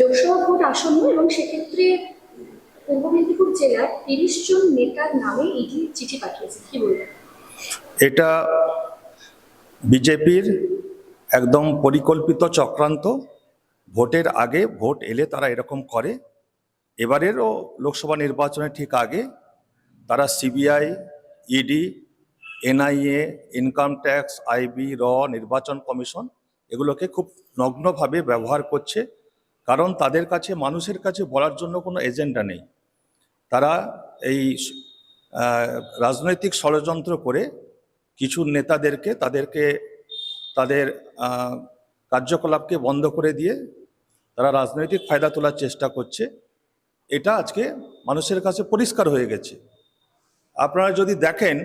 Lok Sabha vote আসন্ন এবং সেক্ষেত্রে পূর্ব মেদিনীপুর জেলার তিরিশ জন নেতার নামে ইডি চিঠি পাঠিয়েছে। কি বলবেন? এটা বিজেপির একদম পরিকল্পিত চক্রান্ত। ভোটের আগে ভোট এলে তারা এরকম করে। এবারেরও লোকসভা নির্বাচনের ঠিক আগে তারা CBI, ED, NIA, income tax, IB, র, নির্বাচন কমিশন এগুলোকে খুব নগ্নভাবে ব্যবহার করছে। কারণ তাদের কাছে, মানুষের কাছে বলার জন্য কোনো এজেন্ডা নেই। তারা এই রাজনৈতিক ষড়যন্ত্র করে কিছু নেতাদেরকে, তাদেরকে, তাদের কার্যকলাপকে বন্ধ করে দিয়ে তারা রাজনৈতিক ফায়দা তোলার চেষ্টা করছে। এটা আজকে মানুষের কাছে পরিষ্কার হয়ে গেছে। আপনারা যদি দেখেন,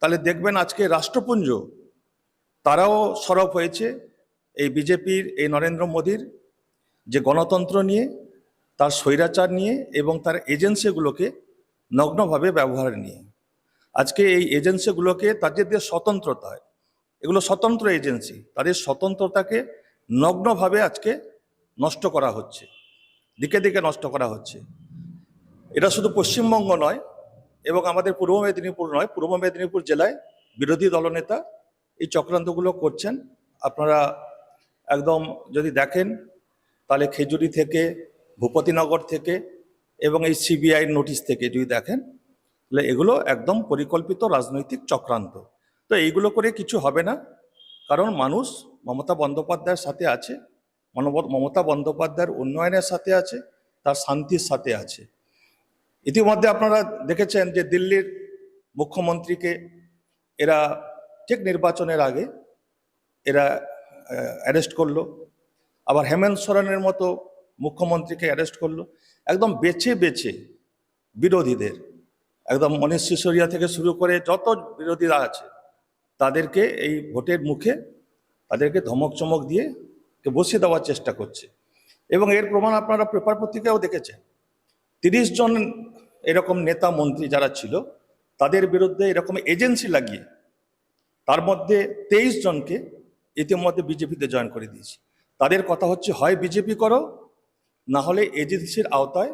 তাহলে দেখবেন আজকে রাষ্ট্রপুঞ্জ, তারাও সরব হয়েছে। এই বিজেপির, এই নরেন্দ্র মোদীর যে গণতন্ত্র নিয়ে, তার স্বৈরাচার নিয়ে এবং তার এজেন্সিগুলোকে নগ্নভাবে ব্যবহার নিয়ে। আজকে এই এজেন্সিগুলোকে তাদের যে স্বতন্ত্রতা হয়, এগুলো স্বতন্ত্র এজেন্সি তাদের স্বতন্ত্রতাকে নগ্নভাবে আজকে নষ্ট করা হচ্ছে, দিকে দিকে নষ্ট করা হচ্ছে। এটা শুধু পশ্চিমবঙ্গ নয় এবং আমাদের পূর্ব মেদিনীপুর নয়, পূর্ব মেদিনীপুর জেলায় বিরোধী দলনেতা এই চক্রান্তগুলো করছেন। আপনারা একদম যদি দেখেন তাহলে খেজুরি থেকে, ভূপতিনগর থেকে এবং এই সিবিআই নোটিশ থেকে যদি দেখেন, তাহলে এগুলো একদম পরিকল্পিত রাজনৈতিক চক্রান্ত। তো এইগুলো করে কিছু হবে না, কারণ মানুষ মমতা বন্দ্যোপাধ্যায়ের সাথে আছে মমতা বন্দ্যোপাধ্যায়ের উন্নয়নের সাথে আছে, তার শান্তির সাথে আছে। ইতিমধ্যে আপনারা দেখেছেন যে দিল্লির মুখ্যমন্ত্রীকে এরা ঠিক নির্বাচনের আগে এরা অ্যারেস্ট করল আবার হেমন্ত সোরেনের মতো মুখ্যমন্ত্রীকে অ্যারেস্ট করল। একদম বেছে বেছে বিরোধীদের, একদম মনীষ সিসোদিয়া থেকে শুরু করে যত বিরোধীরা আছে, তাদেরকে এই ভোটের মুখে তাদেরকে ধমক চমক দিয়ে বসিয়ে দেওয়ার চেষ্টা করছে। এবং এর প্রমাণ আপনারা পেপার পত্রিকাও দেখেছেন। তিরিশ জন এরকম নেতা মন্ত্রী যারা ছিল, তাদের বিরুদ্ধে এরকম এজেন্সি লাগিয়ে তার মধ্যে তেইশ জনকে ইতিমধ্যে বিজেপিতে জয়েন করে দিয়েছে। তাদের কথা হচ্ছে, হয় বিজেপি করো, না হলে এজেন্সির আওতায়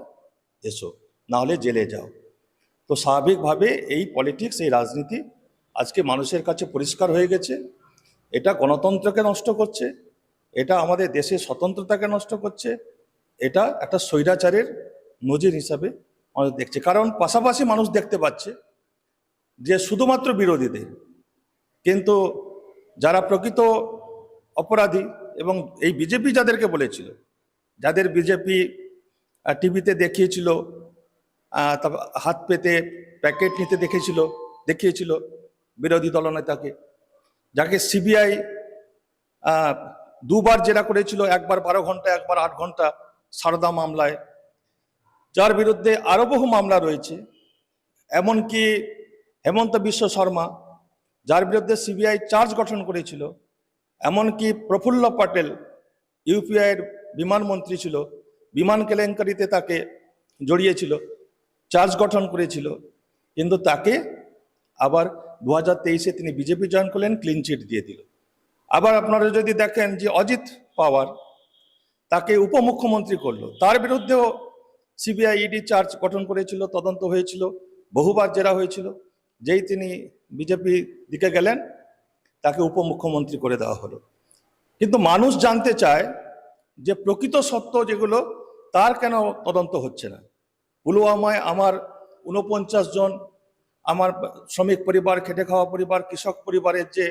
এসো, না হলে জেলে যাও। তো স্বাভাবিকভাবে এই পলিটিক্স, এই রাজনীতি আজকে মানুষের কাছে পরিষ্কার হয়ে গেছে। এটা গণতন্ত্রকে নষ্ট করছে, এটা আমাদের দেশের স্বতন্ত্রতাকে নষ্ট করছে, এটা একটা স্বৈরাচারের নজির হিসাবে মানুষ দেখছে। কারণ পাশাপাশি মানুষ দেখতে পাচ্ছে যে শুধুমাত্র বিরোধীদের, কিন্তু যারা প্রকৃত অপরাধী এবং এই বিজেপি যাদেরকে বলেছিল, যাদের বিজেপি টিভিতে দেখিয়েছিল হাত পেতে প্যাকেট নিতে দেখেছিল দেখিয়েছিল বিরোধী দলনেতাকে যাকে সিবিআই দুবার জেরা করেছিল, একবার বারো ঘণ্টা, একবার আট ঘণ্টা সারদা মামলায়। যার বিরুদ্ধে আরও বহু মামলা রয়েছে, এমনকি হেমন্ত বিশ্ব শর্মা, যার বিরুদ্ধে সিবিআই চার্জ গঠন করেছিল এমনকি প্রফুল্ল পটেল ইউপিআইয়ের বিমান মন্ত্রী ছিল, বিমান কেলেঙ্কারিতে তাকে জড়িয়েছিল, চার্জ গঠন করেছিল, কিন্তু তাকে আবার দু হাজার তেইশে তিনি বিজেপি জয়েন করলেন ক্লিন চিট দিয়ে দিল। আবার আপনারা যদি দেখেন যে অজিত পাওয়ার তাকে উপমুখ্যমন্ত্রী করল, তার বিরুদ্ধেও সিবিআই ইডি চার্জ গঠন করেছিল, তদন্ত হয়েছিল, বহুবার জেরা হয়েছিল, যেই তিনি বিজেপি দিকে গেলেন তাকে উপমুখ্যমন্ত্রী করে দেওয়া হলো। কিন্তু মানুষ জানতে চায় যে প্রকৃত সত্য যেগুলো, তার কেন তদন্ত হচ্ছে না? পুলওয়ামায় আমার উনপঞ্চাশ জন, আমার শ্রমিক পরিবার, খেটে খাওয়া পরিবার, কৃষক পরিবারের যে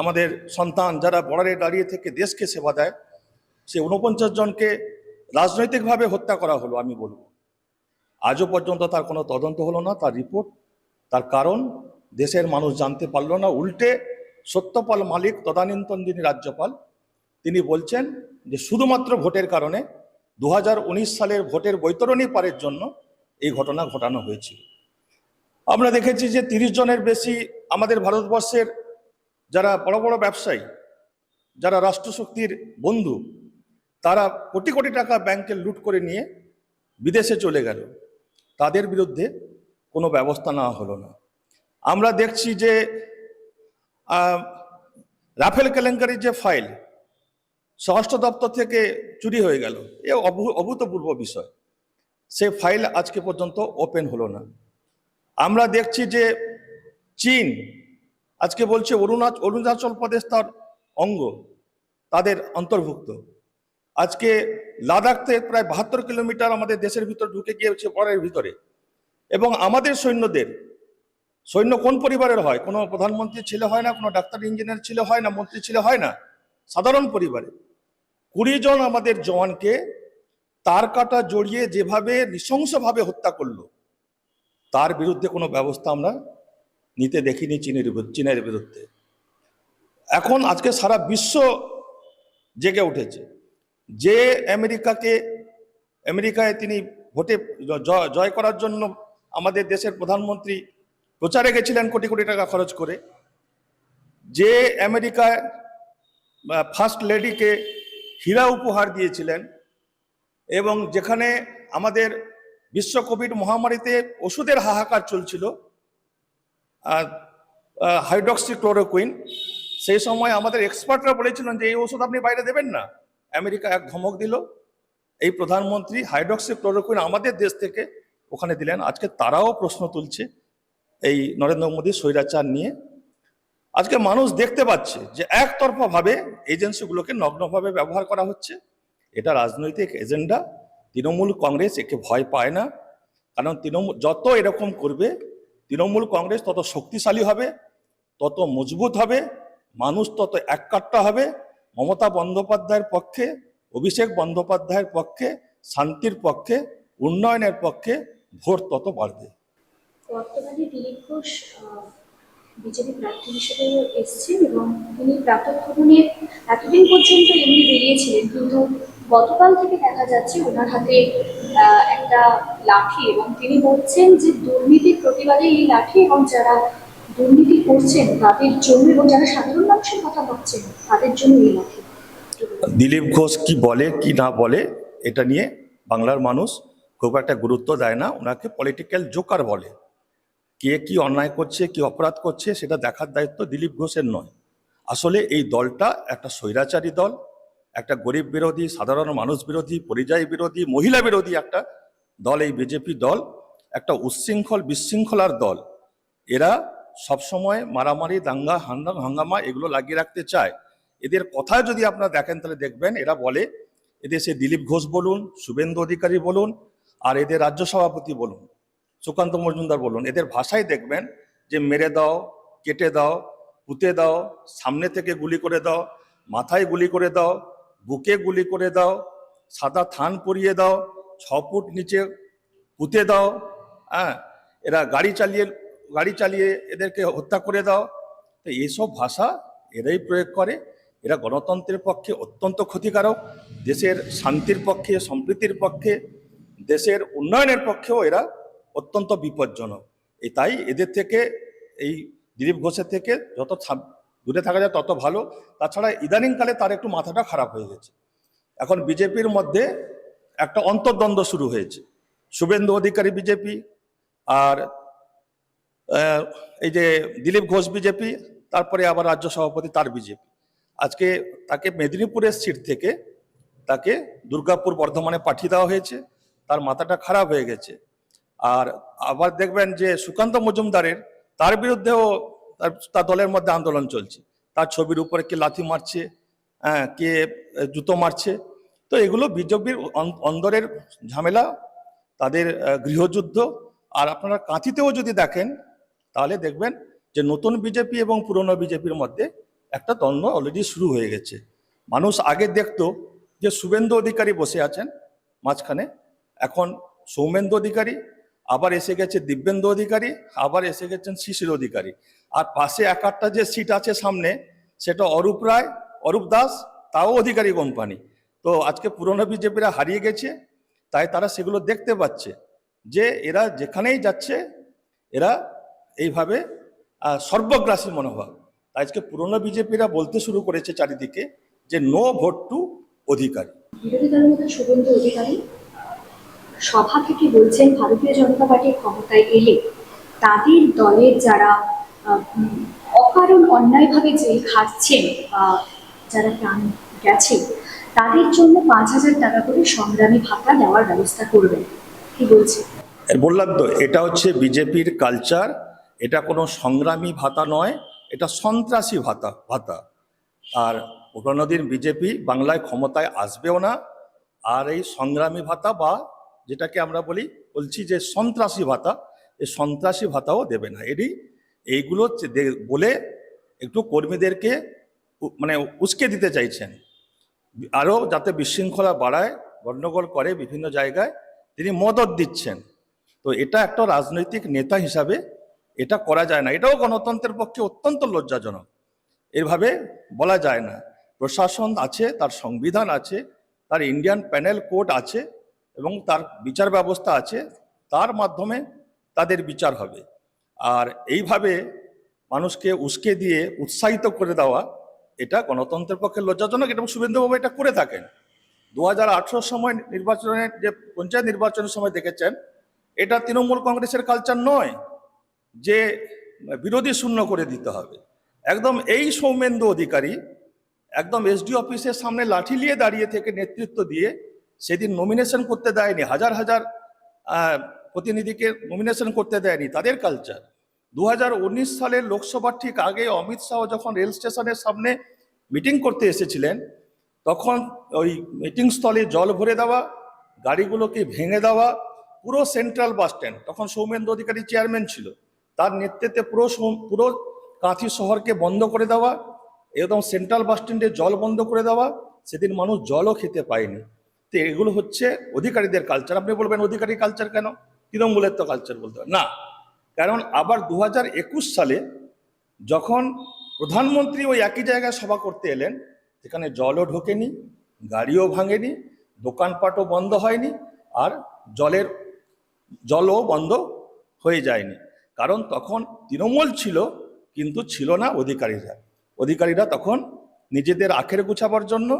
আমাদের সন্তান যারা বর্ডারে দাঁড়িয়ে থেকে দেশকে সেবা দেয়, সে উনপঞ্চাশ জনকে রাজনৈতিকভাবে হত্যা করা হলো, আমি বলব। আজও পর্যন্ত তার কোনো তদন্ত হলো না, তার রিপোর্ট, তার কারণ দেশের মানুষ জানতে পারল না, উল্টে সত্যপাল মালিক তদানীন্তন যিনি রাজ্যপাল, তিনি বলছেন যে শুধুমাত্র ভোটের কারণে দু হাজার উনিশ সালের ভোটের বৈতরণী পারের জন্য এই ঘটনা ঘটানো হয়েছিল আমরা দেখেছি যে তিরিশ জনের বেশি আমাদের ভারতবর্ষের যারা বড় বড় ব্যবসায়ী, যারা রাষ্ট্রশক্তির বন্ধু, তারা কোটি কোটি টাকা ব্যাংকে লুট করে নিয়ে বিদেশে চলে গেল। তাদের বিরুদ্ধে কোনো ব্যবস্থা নেওয়া হলো না। আমরা দেখছি যে রাফেল কেলেঙ্কারির যে ফাইল, স্বরাষ্ট্র দপ্তর থেকে চুরি হয়ে গেল, এ অভূ- অভূতপূর্ব বিষয়। সে ফাইল আজকে পর্যন্ত ওপেন হলো না। আমরা দেখছি যে চীন, আজকে বলছে অরুণাচল অরুণাচল প্রদেশ তার অঙ্গ, তাদের অন্তর্ভুক্ত। আজকে লাদাখ থেকে প্রায় বাহাত্তর কিলোমিটার আমাদের দেশের ভিতর ঢুকে গিয়েছে পরের ভিতরে। এবং আমাদের সৈন্যদের সৈন্য কোন পরিবারের হয়? কোনো প্রধানমন্ত্রী ছেলে হয় না, কোনো ডাক্তার ইঞ্জিনিয়ার ছেলে হয় না মন্ত্রী ছেলে হয় না। সাধারণ পরিবারে। কুড়ি জন আমাদের জওয়ানকে তার কাটা জড়িয়ে যেভাবে নৃশংসভাবে হত্যা করল, তার বিরুদ্ধে কোনো ব্যবস্থা আমরা নিতে দেখিনি চীনের চীনের বিরুদ্ধে। এখন আজকে সারা বিশ্ব জেগে উঠেছে যে আমেরিকাকে, আমেরিকায় তিনি ভোটে জয় করার জন্য আমাদের দেশের প্রধানমন্ত্রী প্রচারে গেছিলেন কোটি কোটি টাকা খরচ করে। যে আমেরিকায় ফার্স্ট লেডিকে হীরা উপহার দিয়েছিলেন এবং যেখানে আমাদের বিশ্ব কোভিড মহামারীতে ওষুধের হাহাকার চলছিল হাইড্রক্সি ক্লোরোকুইন সেই সময় আমাদের এক্সপার্টরা বলেছিলেন যে এই ওষুধ আপনি বাইরে দেবেন না। আমেরিকা এক ধমক দিল। এই প্রধানমন্ত্রী হাইড্রক্সি ক্লোরোকুইন আমাদের দেশ থেকে ওখানে দিলেন। আজকে তারাও প্রশ্ন তুলছে এই নরেন্দ্র মোদী স্বৈরাচার নিয়ে। আজকে মানুষ দেখতে পাচ্ছে যে একতরফা ভাবে এজেন্সিগুলোকে নগ্নভাবে ব্যবহার করা হচ্ছে। এটা রাজনৈতিক এজেন্ডা। তৃণমূল কংগ্রেস একে ভয় পায় না। কারণ তৃণমূল যত এরকম করবে, তৃণমূল কংগ্রেস তত শক্তিশালী হবে, তত মজবুত হবে, মানুষ তত এককাট্টা হবে। মমতা বন্দ্যোপাধ্যায়ের পক্ষে, অভিষেক বন্দ্যোপাধ্যায়ের পক্ষে, শান্তির পক্ষে, উন্নয়নের পক্ষে ভোট তত বাড়বে। বর্তমানে দিলীপ ঘোষ বিজেপি প্রার্থী হিসেবে এসেছেন এবং তিনি প্রাক্তন ভবনে এতদিন পর্যন্ত এমনি বেরিয়েছিলেন, কিন্তু গতকাল থেকে দেখা যাচ্ছে ওনার হাতে একটা লাঠি এবং তিনি বলছেন যে দুর্নীতির প্রতিবাদে এই লাঠি এবং যারা দুর্নীতি করছেন তাদের জন্য এবং যারা সাধারণ মানুষের কথা ভাবছেন তাদের জন্য এই লাঠি। দিলীপ ঘোষ কি বলে, কি না বলে, এটা নিয়ে বাংলার মানুষ খুব একটা গুরুত্ব দেয় না, ওনাকে পলিটিক্যাল জোকার বলে। কে কি অন্যায় করছে, কি অপরাধ করছে, সেটা দেখার দায়িত্ব দিলীপ ঘোষের নয়। আসলে এই দলটা একটা স্বৈরাচারী দল, একটা গরিব বিরোধী, সাধারণ মানুষ বিরোধী, পরিযায়ী বিরোধী, মহিলা বিরোধী একটা দল, এই বিজেপি দল, একটা উচ্ছৃঙ্খল বিশৃঙ্খলার দল। এরা সবসময় মারামারি, দাঙ্গা, হাঙ্গা- হাঙ্গামা এগুলো লাগিয়ে রাখতে চায়। এদের কথায় যদি আপনারা দেখেন তাহলে দেখবেন, এরা বলে, এদেশে দিলীপ ঘোষ বলুন, শুভেন্দু অধিকারী বলুন, আর এদের রাজ্য সভাপতি বলুন। সুকান্ত মজুমদার বলুন, এদের ভাষায় দেখবেন যে মেরে দাও, কেটে দাও, পুঁতে দাও, সামনে থেকে গুলি করে দাও, মাথায় গুলি করে দাও, বুকে গুলি করে দাও, সাদা থান পরিয়ে দাও, ছ ফুট নিচে পুঁতে দাও হ্যাঁ এরা গাড়ি চালিয়ে গাড়ি চালিয়ে এদেরকে হত্যা করে দাও। তো এইসব ভাষা এরাই প্রয়োগ করে। এরা গণতন্ত্রের পক্ষে অত্যন্ত ক্ষতিকারক। দেশের শান্তির পক্ষে, সম্প্রীতির পক্ষে, দেশের উন্নয়নের পক্ষেও এরা অত্যন্ত বিপজ্জনক। এই তাই এদের থেকে, এই দিলীপ ঘোষের থেকে যত দূরে থাকা যায় তত ভালো। তাছাড়া ইদানিংকালে তার একটু মাথাটা খারাপ হয়ে গেছে। এখন বিজেপির মধ্যে একটা অন্তর্দ্বন্দ্ব শুরু হয়েছে। শুভেন্দু অধিকারী বিজেপি আর এই যে দিলীপ ঘোষ বিজেপি, তারপরে আবার রাজ্য সভাপতি তার বিজেপি। আজকে তাকে মেদিনীপুরের সিট থেকে তাকে দুর্গাপুর বর্ধমানে পাঠিয়ে দেওয়া হয়েছে। তার মাথাটা খারাপ হয়ে গেছে। আর আবার দেখবেন যে সুকান্ত মজুমদারের, তার বিরুদ্ধেও তার দলের মধ্যে আন্দোলন চলছে। তার ছবির উপরে কে লাথি মারছে হ্যাঁ কে জুতো মারছে, তো এগুলো বিজেপির অন্দরের ঝামেলা, তাদের গৃহযুদ্ধ। আর আপনারা কাঁথিতেও যদি দেখেন, তাহলে দেখবেন যে নতুন বিজেপি এবং পুরনো বিজেপির মধ্যে একটা দ্বন্দ্ব অলরেডি শুরু হয়ে গেছে। মানুষ আগে দেখত যে শুভেন্দু অধিকারী বসে আছেন মাঝখানে, এখন সৌমেন্দু অধিকারী আবার এসে গেছে দিব্যেন্দু অধিকারী, আবার এসে গেছেন শিশির অধিকারী। আর পাশে এক আটটা যে সিট আছে সামনে, সেটা অরূপ রায়, অরূপ দাস, তাও অধিকারী কোম্পানি তো আজকে পুরনো বিজেপিরা হারিয়ে গেছে, তাই তারা সেগুলো দেখতে পাচ্ছে যে এরা যেখানেই যাচ্ছে, এরা এইভাবে সর্বগ্রাসী মনোভাব। আজকে পুরনো বিজেপিরা বলতে শুরু করেছে চারিদিকে যে, নো ভোট টু অধিকারী। বিরোধী দলনেতা শুভেন্দু অধিকারী সভা থেকে বলছেন ভারতীয় জনতা পার্টি ক্ষমতায় এলে তাদের দলের যারা অকারণ অন্যায়ভাবে জেল খাটছেন যারা প্রাণ গেছে তাদের জন্য পাঁচ হাজার টাকা করে সংগ্রামী ভাতা দেওয়ার ব্যবস্থা করবেন। কি বলছে বললাম তো, এটা হচ্ছে বিজেপির কালচার এটা কোনো সংগ্রামী ভাতা নয়, এটা সন্ত্রাসী ভাতা ভাতা। আর কোনোদিন বিজেপি বাংলায় ক্ষমতায় আসবেও না, আর এই সংগ্রামী ভাতা বা যেটাকে আমরা বলি, বলছি যে সন্ত্রাসী ভাতা। এই সন্ত্রাসী ভাতাও দেবে না। এটি এইগুলো বলে একটু কর্মীদেরকে মানে উস্কে দিতে চাইছেন। আরও যাতে বিশৃঙ্খলা বাড়ায়, গণ্ডগোল করে বিভিন্ন জায়গায় তিনি মদত দিচ্ছেন। তো এটা একটা রাজনৈতিক নেতা হিসাবে এটা করা যায় না। এটাও গণতন্ত্রের পক্ষে অত্যন্ত লজ্জাজনক। এভাবে বলা যায় না। প্রশাসন আছে, তার সংবিধান আছে, তার ইন্ডিয়ান প্যানেল কোড আছে এবং তার বিচার ব্যবস্থা আছে, তার মাধ্যমে তাদের বিচার হবে। আর এইভাবে মানুষকে উস্কে দিয়ে উৎসাহিত করে দেওয়া, এটা গণতন্ত্রের পক্ষে লজ্জাজনক এবং শুভেন্দুবাবু এটা করে থাকেন। দু হাজার আঠেরো সময় নির্বাচনের যে পঞ্চায়েত নির্বাচনের সময় দেখেছেন, এটা তৃণমূল কংগ্রেসের কালচার নয় যে বিরোধী শূন্য করে দিতে হবে। একদম এই সৌমেন্দু অধিকারী একদম এসডি অফিসের সামনে লাঠি নিয়ে দাঁড়িয়ে থেকে নেতৃত্ব দিয়ে সেদিন নমিনেশন করতে দেয়নি, হাজার হাজার প্রতিনিধিকে নমিনেশন করতে দেয়নি, তাদের কালচার দু হাজার উনিশ সালের লোকসভার ঠিক আগে অমিত শাহ যখন রেল স্টেশনের সামনে মিটিং করতে এসেছিলেন, তখন ওই মিটিং স্থলে জল ভরে দেওয়া, গাড়িগুলোকে ভেঙে দেওয়া, পুরো সেন্ট্রাল বাস স্ট্যান্ড তখন সৌমেন্দ্র অধিকারী চেয়ারম্যান ছিল, তার নেতৃত্বে পুরো পুরো কাঁথি শহরকে বন্ধ করে দেওয়া, একদম সেন্ট্রাল বাস স্ট্যান্ডে জল বন্ধ করে দেওয়া, সেদিন মানুষ জলও খেতে পায়নি। তো এগুলো হচ্ছে অধিকারীদের কালচার আপনি বলবেন অধিকারী কালচার কেন? তৃণমূলের তো কালচার বলতে না। কারণ আবার দু হাজার একুশ সালে যখন প্রধানমন্ত্রী ওই একই জায়গায় সভা করতে এলেন, সেখানে জলও ঢোকেনি, গাড়িও ভাঙেনি, দোকানপাটও বন্ধ হয়নি, আর জলের, জলও বন্ধ হয়ে যায়নি। কারণ তখন তৃণমূল ছিল, কিন্তু ছিল না অধিকারীরা। অধিকারীরা তখন নিজেদের আখের গুছাবার জন্য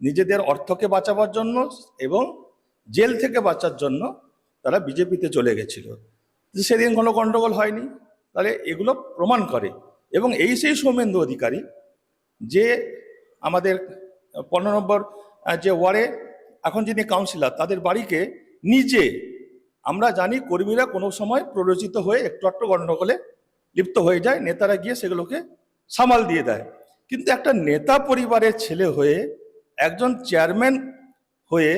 নিজেদের অর্থকে বাঁচাবার জন্য এবং জেল থেকে বাঁচার জন্য তারা বিজেপিতে চলে গেছিল। সেদিন কোনো গণ্ডগোল হয়নি। তাহলে এগুলো প্রমাণ করে। এবং এই সেই সৌমেন্দু অধিকারী যে আমাদের পনেরো নম্বর যে ওয়ার্ডে এখন যিনি কাউন্সিলর, তাদের বাড়িকে নিজে আমরা জানি কর্মীরা কোনো সময় প্ররোচিত হয়ে একটু একটু গণ্ডগোলে লিপ্ত হয়ে যায়। নেতারা গিয়ে সেগুলোকে সামাল দিয়ে দেয়। কিন্তু একটা নেতা পরিবারের ছেলে হয়ে একজন চেয়ারম্যান হয়ে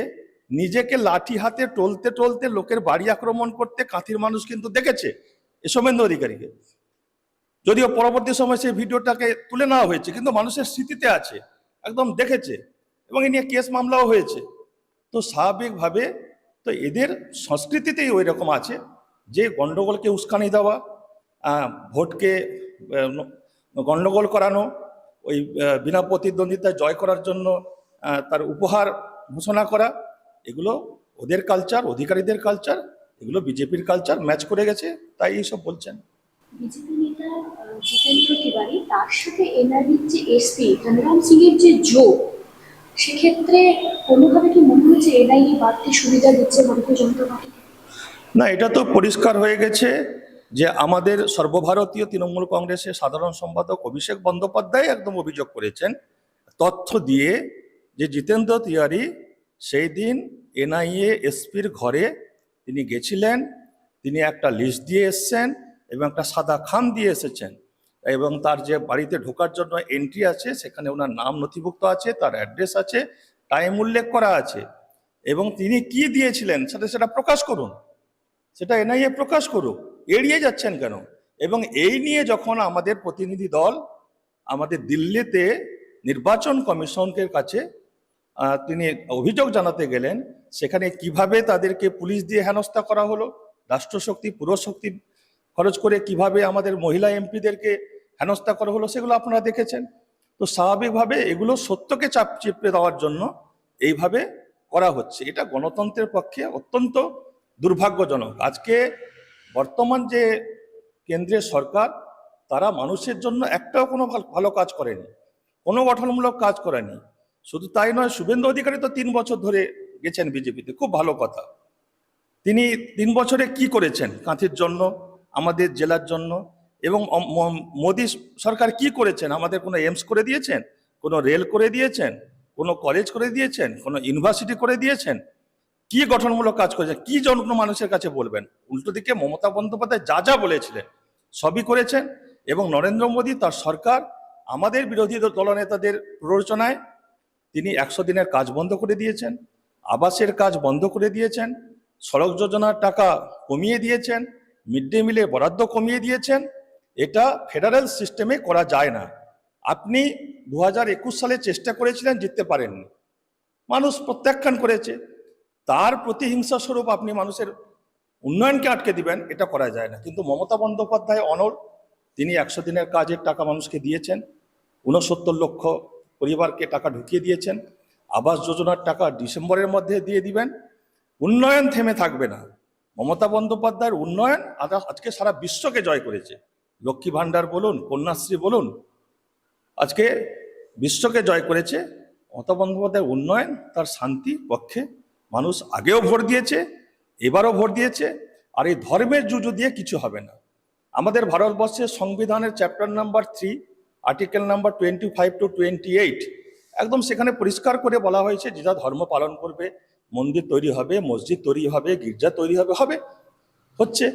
নিজেকে লাঠি হাতে টলতে টলতে লোকের বাড়ি আক্রমণ করতে কাঁথির মানুষ কিন্তু দেখেছে এ সোমেন্দ্র অধিকারীকে। যদিও পরবর্তী সময় সেই ভিডিওটাকে তুলে নেওয়া হয়েছে, কিন্তু মানুষের স্মৃতিতে আছে, একদম দেখেছে এবং এ নিয়ে কেস মামলাও হয়েছে। তো স্বাভাবিকভাবে তো এদের সংস্কৃতিতেই ওই রকম আছে যে গণ্ডগোলকে উস্কানি দেওয়া ভোটকে গণ্ডগোল করানো, ওই বিনা প্রতিদ্বন্দ্বিতা জয় করার জন্য তার উপহার ঘোষণা করা এগুলো ওদের কালচার অধিকারীদের কালচার এগুলো বিজেপির কালচার ম্যাচ করে গেছে তাই এইসব বলছেন। বিজেপি নেতা জিতেন্দ্র তিওয়ারি তার সাথে এনআরবির যে এসপি ধনরাম সিং এর যে যোগ সেক্ষেত্রে কোনোভাবে কি মনে হচ্ছে এনআইএ বাড়তি সুবিধা দিচ্ছে ভারতীয় জনতা পার্টি? না এটা তো পরিষ্কার হয়ে গেছে যে আমাদের সর্বভারতীয় তৃণমূল কংগ্রেসের সাধারণ সম্পাদক অভিষেক বন্দ্যোপাধ্যায় একদম অভিযোগ করেছেন তথ্য দিয়ে যে জিতেন্দ্র তিওয়ারি সেই দিন এনআইএ এসপির ঘরে তিনি গেছিলেন, তিনি একটা লিস্ট দিয়ে এসছেন এবং একটা সাদা খাম দিয়ে এসেছেন এবং তার যে বাড়িতে ঢোকার জন্য এন্ট্রি আছে, সেখানে ওনার নাম নথিভুক্ত আছে, তার অ্যাড্রেস আছে টাইম উল্লেখ করা আছে এবং তিনি কি দিয়েছিলেন সেটা সেটা প্রকাশ করুন। সেটা এনআইএ প্রকাশ করুক, এড়িয়ে যাচ্ছেন কেন? এবং এই নিয়ে যখন আমাদের প্রতিনিধি দল আমাদের দিল্লিতে নির্বাচন কমিশনের কাছে তিনি অভিযোগ জানাতে গেলেন, সেখানে কীভাবে তাদেরকে পুলিশ দিয়ে হেনস্থা করা হলো, রাষ্ট্রশক্তি, পুরশক্তি খরচ করে কীভাবে আমাদের মহিলা এমপিদেরকে হেনস্থা করা হলো, সেগুলো আপনারা দেখেছেন। তো স্বাভাবিকভাবে এগুলো সত্যকে চাপ চিপড়ে দেওয়ার জন্য এইভাবে করা হচ্ছে। এটা গণতন্ত্রের পক্ষে অত্যন্ত দুর্ভাগ্যজনক। আজকে বর্তমান যে কেন্দ্রের সরকার, তারা মানুষের জন্য একটাও কোনো ভালো কাজ করেনি, কোনো গঠনমূলক কাজ করেনি। শুধু তাই নয়, শুভেন্দু অধিকারী তো তিন বছর ধরে গেছেন বিজেপিতে। খুব ভালো কথা। তিনি তিন বছরে কি করেছেন? কাঁথির জন্য, আমাদের জেলার জন্য এবং মোদী সরকার কি করেছেন? আমাদের কোনো এমস করে দিয়েছেন? কোনো রেল করে দিয়েছেন? কোনো কলেজ করে দিয়েছেন? কোনো ইউনিভার্সিটি করে দিয়েছেন? কি গঠনমূলক কাজ করেছেন? কি জন মানুষের কাছে বলবেন? উল্টো দিকে মমতা বন্দ্যোপাধ্যায় যা যা বলেছিলেন, সবই করেছেন এবং নরেন্দ্র মোদী তার সরকার, আমাদের বিরোধী দলনেতাদের প্ররোচনায় তিনি একশো দিনের কাজ বন্ধ করে দিয়েছেন, আবাসের কাজ বন্ধ করে দিয়েছেন, সড়ক যোজনার টাকা কমিয়ে দিয়েছেন মিড ডে মিলে বরাদ্দ কমিয়ে দিয়েছেন। এটা ফেডারেল সিস্টেমে করা যায় না। আপনি দু হাজার একুশ সালে চেষ্টা করেছিলেন, জিততে পারেননি। মানুষ প্রত্যাখ্যান করেছে। তার প্রতিহিংসা স্বরূপ আপনি মানুষের উন্নয়নকে আটকে দিবেন, এটা করা যায় না। কিন্তু মমতা বন্দ্যোপাধ্যায় অনর তিনি একশো দিনের কাজের টাকা মানুষকে দিয়েছেন, ঊনসত্তর লক্ষ পরিবারকে টাকা ঢুকিয়ে দিয়েছেন। আবাস যোজনার টাকা ডিসেম্বরের মধ্যে দিয়ে দিবেন। উন্নয়ন থেমে থাকবে না। মমতা বন্দ্যোপাধ্যায়ের উন্নয়ন আজ- আজকে সারা বিশ্বকে জয় করেছে। লক্ষ্মী ভাণ্ডার বলুন, কন্যাশ্রী বলুন, আজকে বিশ্বকে জয় করেছে। মমতা বন্দ্যোপাধ্যায়ের উন্নয়ন, তার শান্তি পক্ষে মানুষ আগেও ভোট দিয়েছে, এবারও ভোট দিয়েছে, আর এই ধর্মের জুজু দিয়ে কিছু হবে না। আমাদের ভারতবর্ষের সংবিধানের chapter number three article number twenty five two twenty eight একদম সেখানে পরিষ্কার করে বলা হয়েছে যে যা ধর্ম পালন করবে, মন্দির তৈরি হবে, মসজিদ তৈরি হবে, গির্জা তৈরি হবে হবে, হচ্ছে।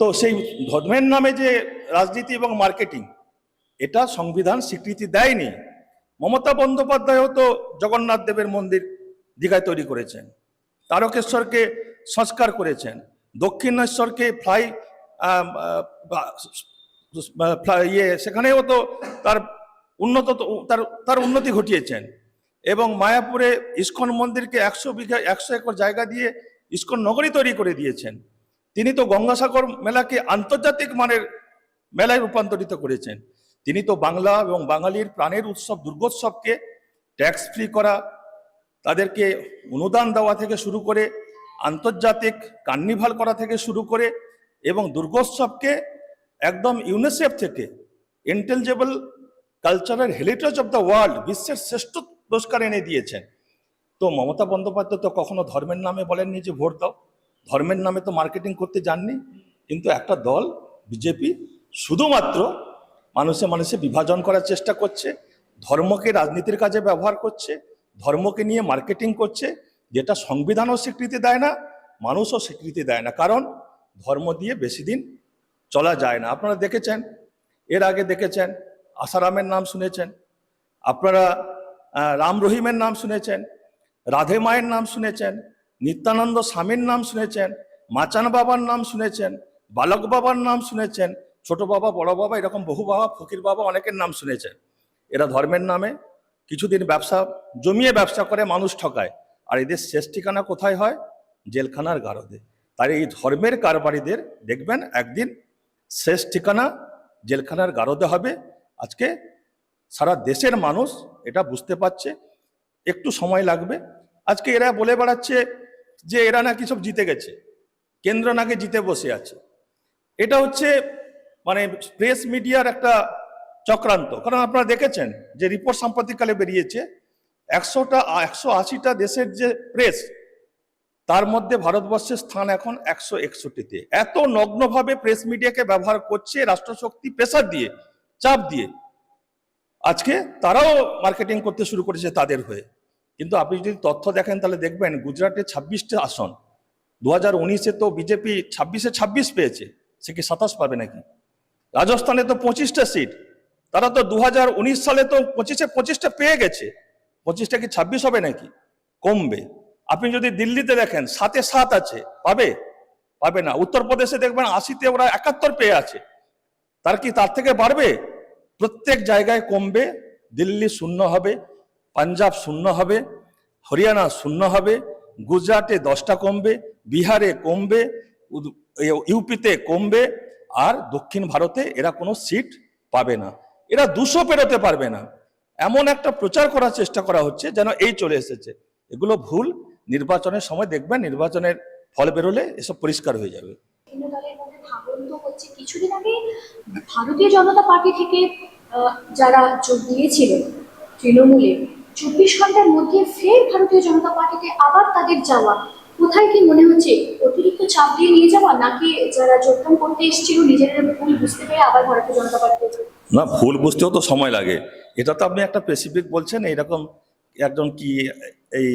তো সেই ধর্মের নামে যে রাজনীতি এবং মার্কেটিং এটা সংবিধান স্বীকৃতি দেয়নি। মমতা বন্দ্যোপাধ্যায়ও তো জগন্নাথ দেবের মন্দির দীঘায় তৈরি করেছেন, তারকেশ্বরকে সংস্কার করেছেন, দক্ষিণেশ্বরকে ফ্লাই ইয়ে সেখানেও তো তার উন্নত তার তার উন্নতি ঘটিয়েছেন। এবং মায়াপুরে ইস্কন মন্দিরকে একশো বিঘা, একশো একর জায়গা দিয়ে ইস্কন নগরী তৈরি করে দিয়েছেন। তিনি তো গঙ্গাসাগর মেলাকে আন্তর্জাতিক মানের মেলায় রূপান্তরিত করেছেন। তিনি তো বাংলা এবং বাঙালির প্রাণের উৎসব, দুর্গোৎসবকে ট্যাক্স ফ্রি করা, তাদেরকে অনুদান দেওয়া থেকে শুরু করে, আন্তর্জাতিক কার্নিভাল করা থেকে শুরু করে, এবং দুর্গোৎসবকে একদম ইউনিসেফ থেকে intelligible cultural heritage of the world বিশ্বের শ্রেষ্ঠ পুরস্কার এনে দিয়েছেন। তো মমতা বন্দ্যোপাধ্যায় তো কখনো ধর্মের নামে বলেননি যে ভোট দাও। ধর্মের নামে তো মার্কেটিং করতে যাননি। কিন্তু একটা দল বিজেপি শুধুমাত্র মানুষে মানুষে বিভাজন করার চেষ্টা করছে, ধর্মকে রাজনীতির কাজে ব্যবহার করছে, ধর্মকে নিয়ে মার্কেটিং করছে, যেটা সংবিধানও স্বীকৃতি দেয় না, মানুষও স্বীকৃতি দেয় না। কারণ ধর্ম দিয়ে বেশি দিন চলা যায় না। আপনারা দেখেছেন, এর আগে দেখেছেন আসারামের নাম শুনেছেন, আপনারা রাম রহিমের নাম শুনেছেন, রাধে মায়ের নাম শুনেছেন, নিত্যানন্দ স্বামীর নাম শুনেছেন, মাচান বাবার নাম শুনেছেন, বালক বাবার নাম শুনেছেন, ছোট বাবা, বড় বাবা, এরকম বহু বাবা, ফকির বাবা অনেকের নাম শুনেছেন। এরা ধর্মের নামে কিছুদিন ব্যবসা, জমিয়ে ব্যবসা করে, মানুষ ঠকায়। আর এদের শেষ ঠিকানা কোথায় হয়? জেলখানার গারদে। তাই এই ধর্মের কারবারিদের দেখবেন, একদিন শেষ ঠিকানা জেলখানার গারদে হবে। আজকে সারা দেশের মানুষ এটা বুঝতে পারছে। একটু সময় লাগবে। আজকে এরা বলে বেড়াচ্ছে যে এরা নাকি সব জিতে গেছে। কেন্দ্র নাকি জিতে বসে আছে। এটা হচ্ছে মানে প্রেস মিডিয়ার একটা চক্রান্ত। কারণ আপনারা দেখেছেন যে রিপোর্ট সাম্প্রতিককালে বেরিয়েছে। একশোটা, একশো আশিটা দেশের যে প্রেস তার মধ্যে ভারতবর্ষের স্থান এখন একশো একষট্টিতে। এত নগ্নভাবে প্রেস মিডিয়াকে ব্যবহার করছে, রাষ্ট্রশক্তি প্রেসার দিয়ে, চাপ দিয়ে। আজকে তারাও মার্কেটিং করতে শুরু করেছে তাদের হয়ে। কিন্তু আপনি যদি তথ্য দেখেন তাহলে দেখবেন গুজরাটে ছাব্বিশটা আসন। দু হাজার উনিশে তো বিজেপি ছাব্বিশে ছাব্বিশ পেয়েছে, সে কি সাতাশ পাবে নাকি? রাজস্থানে তো পঁচিশটা সিট তারা তো দু হাজার উনিশ সালে তো পঁচিশে পঁচিশটা পেয়ে গেছে। পঁচিশটা কি ছাব্বিশ হবে নাকি? কমবে। আপনি যদি দিল্লিতে দেখেন, সাতে সাত আছে, পাবে? পাবে না। উত্তরপ্রদেশে দেখবেন আশিতে ওরা একাত্তর পেয়ে আছে। তার কি তার থেকে বাড়বে? প্রত্যেক জায়গায় কমবে। দিল্লি শূন্য হবে, পাঞ্জাব শূন্য হবে, হরিয়ানা শূন্য হবে, গুজরাটে দশটা কমবে, বিহারে কমবে ইউপিতে কমবে, আর দক্ষিণ ভারতে এরা কোনো সিট পাবে না। এরা দুশো পেরোতে পারবে না। এমন একটা প্রচার করার চেষ্টা করা হচ্ছে যেন এই চলে এসেছে। এগুলো ভুল নির্বাচনের সময় দেখবেন নির্বাচনের ফল বেরোলে এসব পরিষ্কার হয়ে যাবে। কিছুদিন আগে ভারতীয় জনতা পার্টি থেকে যারা যোগ দিয়েছিলেন তৃণমূলে চব্বিশ ঘণ্টার মধ্যে ফের ভারতীয় জনতা পার্টিতে আবার তাদের যাওয়া। কোথায় কি মনে হচ্ছে? অতিরিক্ত চাপ দিয়ে নিয়ে যাওয়া নাকি যারা যোগদান করতে এসেছিল নিজেদের ভুল বুঝতে পেরে আবার ভারতীয় জনতা পার্টিতে না ভুল বুঝতেও তো সময় লাগে। এটা তো আপনি একটা স্পেসিফিক বলছেন এইরকম একজন কি এই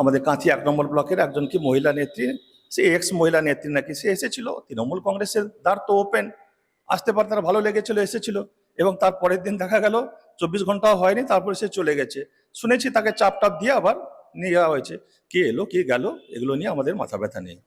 আমাদের কাঁথি এক নম্বর ব্লকের একজন কি মহিলা নেত্রী, সে এক্স মহিলা নেত্রী নাকি সে এসেছিল, তৃণমূল কংগ্রেসের দ্বার তো ওপেন আসতে পারে তার ভালো লেগেছিল, এসেছিল। এবং তার পরের দিন দেখা গেল, চব্বিশ ঘন্টাও হয়নি, তারপরে সে চলে গেছে। শুনেছি তাকে চাপ টাপ দিয়ে আবার নিয়ে যাওয়া হয়েছে। কে এলো, কে গেল, এগুলো নিয়ে আমাদের মাথা ব্যথা নেই।